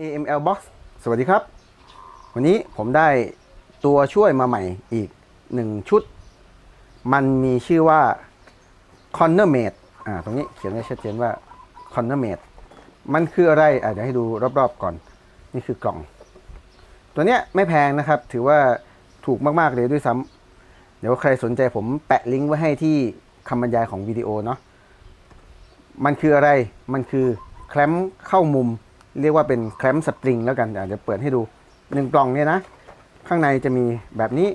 AML Box สวัสดีครับ วันนี้ผมได้ตัวช่วยมาใหม่อีกหนึ่งชุด มันมีชื่อว่า Corner Mate อ่าตรงนี้เขียนไว้ชัดเจนว่า Corner Mate มันคืออะไรอ่าเดี๋ยวให้ดูรอบๆก่อน นี่คือกล่อง ตัวเนี้ยไม่แพงนะครับ ถือว่าถูกมากๆเลยด้วยซ้ำเดี๋ยวใครสนใจผมแปะลิงก์ไว้ให้ที่คำบรรยายของวิดีโอเนาะมันคืออะไรมันคือแคลมเข้ามุม เรียกว่าเป็นแคลมสปริงแล้วกันอะเดี๋ยวเปิดให้ดูหนึ่งกล่องเนี่ยนะ ข้างในจะมีแบบนี้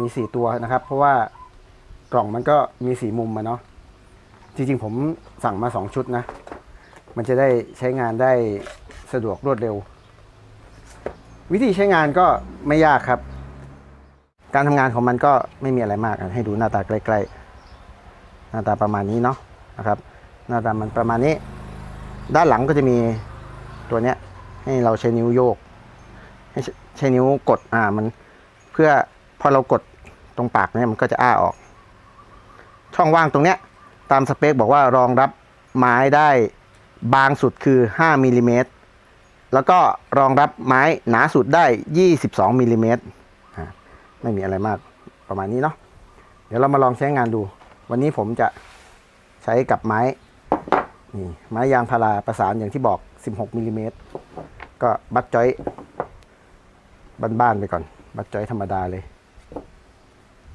มีสี่ตัวนะครับ เพราะว่ากล่องมันก็มีสี่มุมมาเนาะจริงๆผมสั่งมาสองชุดนะ มันจะได้ใช้งานได้สะดวกรวดเร็ว วิธีใช้งานก็ไม่ยากครับ การทำงานของมันก็ไม่มีอะไรมากอะให้ดูหน้าตาใกล้ๆ หน้าตาประมาณนี้เนาะนะครับ หน้าตามันประมาณนี้ ด้านหลังก็จะมี ตัวเนี้ย ให้เราใช้นิ้วโยก ให้ใช้นิ้วกดอ่ามัน เพื่อพอเรากดตรงปากเนี่ยมันก็จะอ้าออก ช่องว่างตรงเนี้ย ตามสเปคบอกว่ารองรับไม้ได้บางสุดคือ 5มิลลิเมตรแล้วก็รองรับไม้หนาสุดได้ 22มิลลิเมตรไม่มีอะไรมากประมาณนี้เนาะ เดี๋ยวเรามาลองใช้งานดู วันนี้ผมจะใช้กับไม้ นี่ไม้ยางพาราประสานอย่างที่บอก 16มิลลิเมตรก็บัดจอยบ้านๆไปก่อน บัดจอยธรรมดาเลย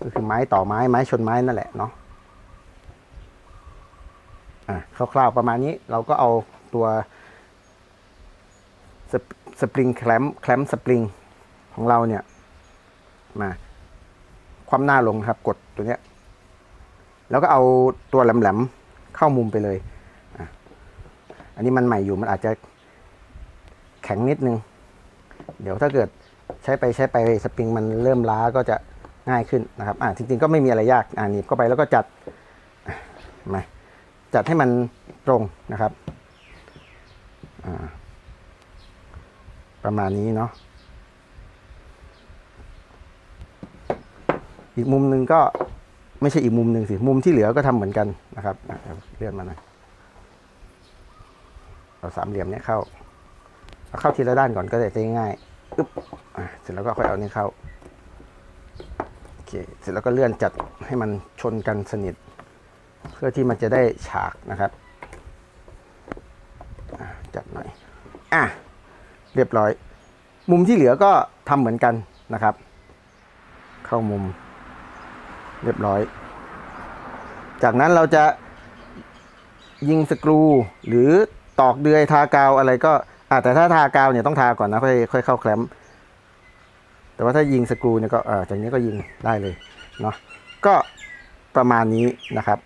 ก็คือไม้ต่อไม้ไม้ชนไม้นั่นแหละเนาะอะคร่าวๆประมาณนี้เราก็เอาตัวสปสปริงแคลมแคลมสปริงของเราเนี่ย มาคว่ำหน้าลงครับ กดตัวเนี้ย แล้วก็เอาตัวแหลมๆเข้ามุมไปเลย อันนี้มันใหม่อยู่มันอาจจะแข็งนิดนึง เดี๋ยวถ้าเกิดใช้ไปใช้ไปสปริงมันเริ่มล้าก็จะง่ายขึ้นนะครับอ่าจริงๆก็ไม่มีอะไรยากอ่าหนีบเข้าไปแล้วก็จัดมาจัดให้มันตรงนะครับอ่าประมาณนี้เนาะอีกมุมหนึ่งก็ไม่ใช่อีกมุมหนึ่งสิ มุมที่เหลือก็ทำเหมือนกันนะครับเดี๋ยวเลื่อนมาหน่อย เอาสามเหลี่ยมเนี้ยเข้าเอาเข้าทีละด้านก่อนก็ได้ง่ายอึ๊บอะเสร็จแล้วก็ค่อยเอานี่เข้าโอเคเสร็จแล้วก็เลื่อนจัดให้มันชนกันสนิท เพื่อที่มันจะได้ฉากนะครับจัดหน่อยอะเรียบร้อย มุมที่เหลือก็ทำเหมือนกันนะครับ เข้ามุม เรียบร้อย จากนั้นเราจะยิงสกรูหรือ ตอกเดือยทากาวอะไรก็อะแต่ถ้าทากาวเนี่ยต้องทาก่อนนะค่อยค่อยเข้าแคลมป์แต่ว่าถ้ายิงสกรูเนี่ยก็อ่าจากนี้ก็ยิงได้เลยเนาะก็ประมาณนี้นะครับ